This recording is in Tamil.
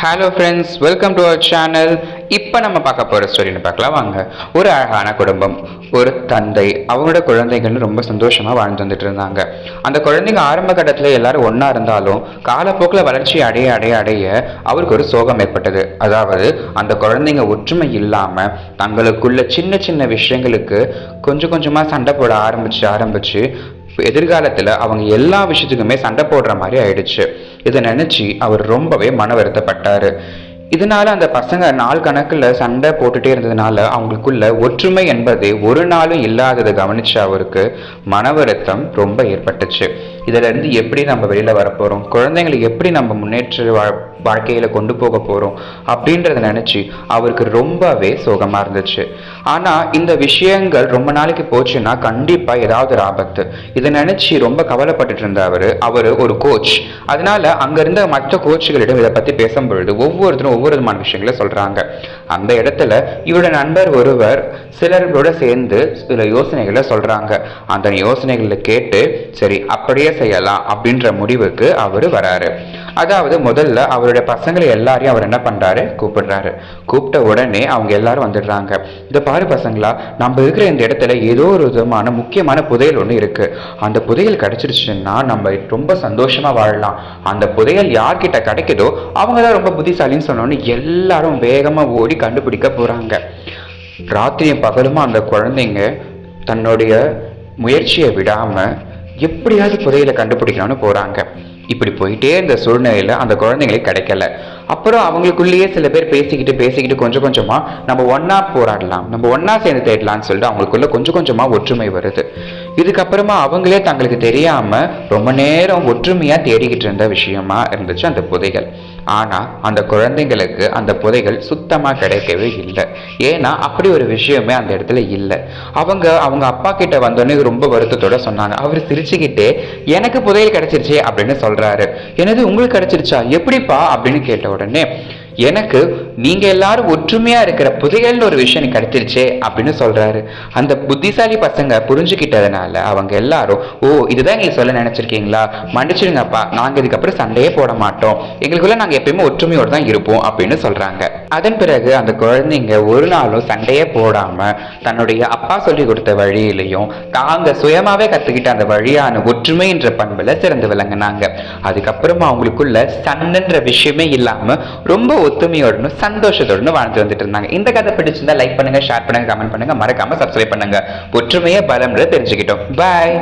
Hello friends welcome to our channel இப்போ நம்ம பார்க்க போகிற ஸ்டோரின்னு பார்க்கலாம். வாங்க. ஒரு அழகான குடும்பம் ஒரு தந்தை. அவங்களோட குழந்தைகள்னு ரொம்ப சந்தோஷமாக வாழ்ந்து வந்துட்டு இருந்தாங்க. அந்த குழந்தைங்க ஆரம்ப கட்டத்தில் எல்லாரும் ஒன்றா இருந்தாலும் காலப்போக்கில் வளர்ச்சி அடைய அடைய அடைய அவருக்கு ஒரு சோகம் ஏற்பட்டது. அதாவது அந்த குழந்தைங்க ஒற்றுமை இல்லாமல் தங்களுக்குள்ள சின்ன சின்ன விஷயங்களுக்கு கொஞ்சம் கொஞ்சமாக சண்டை போட ஆரம்பிச்சு ஆரம்பிச்சு எதிர்காலத்தில் அவங்க எல்லா விஷயத்துக்குமே சண்டை போடுற மாதிரி ஆயிடுச்சு. இதை நினச்சி அவர் ரொம்பவே மன வருத்தப்பட்டார். இதனால அந்த பசங்க நாள் கணக்கில் சண்டை போட்டுட்டே இருந்ததுனால அவங்களுக்குள்ள ஒற்றுமை என்பதே ஒரு நாளும் இல்லாததை கவனிச்ச அவருக்கு மன வருத்தம் ரொம்ப ஏற்பட்டுச்சு. இதுல இருந்து எப்படி நம்ம வெளியில வரப்போறோம்? குழந்தைங்களை எப்படி நம்ம முன்னேற்ற வா- வாழ்க்கையில் கொண்டு போக போகிறோம் அப்படின்றத நினச்சி அவருக்கு ரொம்பவே சோகமா இருந்துச்சு. ஆனால் இந்த விஷயங்கள் ரொம்ப நாளைக்கு போச்சுன்னா கண்டிப்பாக ஏதாவது ஒரு ஆபத்து. இதை நினச்சி ரொம்ப கவலைப்பட்டுட்டு இருந்த அவர் அவர் ஒரு கோச் அதனால அங்க இருந்த மற்ற கோச்சுகளிடம் இதை பற்றி பேசும்பொழுது ஒவ்வொருத்தரும் ஒவ்வொரு விதமான விஷயங்களை சொல்றாங்க. அந்த இடத்துல இவரோட நண்பர் ஒருவர் சிலர்களோட சேர்ந்து சில யோசனைகளை சொல்றாங்க. அந்த யோசனைகளை கேட்டு சரி அப்படியே செய்யலாம் அப்படின்ற முடிவுக்கு அவர் வராரு. அதாவது முதல்ல அவருடைய பசங்களை எல்லாரையும் அவர் என்ன பண்றாரு? கூப்பிடுறாரு. கூப்பிட்ட உடனே அவங்க எல்லாரும் வந்துடுறாங்க. இந்த பாரு பசங்களா நம்ம இருக்கிற இந்த இடத்துல ஏதோ ஒரு விதமான முக்கியமான புதையல் ஒன்று இருக்கு. அந்த புதையல் கிடைச்சிருச்சுன்னா நம்ம ரொம்ப சந்தோஷமா வாழலாம். அந்த புதையல் யார்கிட்ட கிடைக்குதோ அவங்க தான் ரொம்ப புத்திசாலின்னு சொன்னோன்னு எல்லாரும் வேகமாக ஓடி கண்டுபிடிக்க போறாங்க. ராத்திரியும் பகலுமா அந்த குழந்தைங்க தன்னுடைய முயற்சியை விடாம எப்படியாவது புதையில கண்டுபிடிக்கணும்னு போறாங்க. இப்படி போயிட்டே இருந்த சூழ்நிலையில அந்த குழந்தைங்களுக்கு கிடைக்கல. அப்புறம் அவங்களுக்குள்ளேயே சில பேர் பேசிக்கிட்டு பேசிக்கிட்டு கொஞ்சம் கொஞ்சமா நம்ம ஒன்றா போராடலாம் நம்ம ஒன்றா சேர்ந்து தேடலாம்னு சொல்லிட்டு அவங்களுக்குள்ள கொஞ்சம் கொஞ்சமா ஒற்றுமை வருது. இதுக்கப்புறமா அவங்களே தங்களுக்கு தெரியாம ரொம்ப நேரம் ஒற்றுமையா தேடிக்கிட்டு இருந்த விஷயமா இருந்துச்சு அந்த புதைகள் ஆனால் அந்த குழந்தைங்களுக்கு அந்த புதைகள் சுத்தமாக கிடைக்கவே இல்லை. ஏன்னா அப்படி ஒரு விஷயமே அந்த இடத்துல இல்லை. அவங்க அவங்க அப்பா கிட்ட வந்தோடனே ரொம்ப வருத்தத்தோட சொன்னாங்க. அவர் சிரிச்சுக்கிட்டே எனக்கு புதையல் கிடைச்சிருச்சே அப்படின்னு சொல்றாரு. எனது உங்களுக்கு கிடைச்சிருச்சா? எப்படிப்பா? அப்படின்னு கேட்ட உடனே எனக்கு நீங்க எல்லாரும் ஒற்றுமையா இருக்கிற புதையல்னு ஒரு விஷயம் எனக்கு கிடைச்சிருச்சே அப்படின்னு சொல்றாரு. அந்த புத்திசாலி பசங்க புரிஞ்சுக்கிட்டதுனால அவங்க எல்லாரும் ஓ இதுதான் நீங்க சொல்ல நினைச்சிருக்கீங்களா? மன்னிச்சிடுங்கப்பா நாங்க இதுக்கப்புறம் சண்டையே போட மாட்டோம். எங்களுக்குள்ள நாங்க எப்பயுமே ஒற்றுமையோடு தான் இருப்போம் அப்படின்னு சொல்றாங்க. அதன் பிறகு அந்த குழந்தைங்க ஒரு நாளும் சண்டையே போடாம தன்னுடைய அப்பா சொல்லி கொடுத்த வழியிலையும் தாங்க சுயமாவே கத்துக்கிட்ட அந்த வழியான ஒற்றுமை என்ற பண்புல சிறந்து விளங்குனாங்க. அதுக்கப்புறமா அவங்களுக்குள்ள சண்டைன்ற விஷயமே இல்லாம ரொம்ப ஒத்துமையோடனும் சந்தோஷத்தோடனும் வாழ்ந்து வந்துட்டு இருந்தாங்க இந்த கதை பிடிச்சிருந்தா லைக் பண்ணுங்க ஷேர் பண்ணுங்க கமெண்ட் பண்ணுங்க மறக்காம சப்ஸ்கிரைப் பண்ணுங்க. ஒற்றுமையே பலம்ன்றதை தெரிஞ்சுக்கிட்டோம். பாய்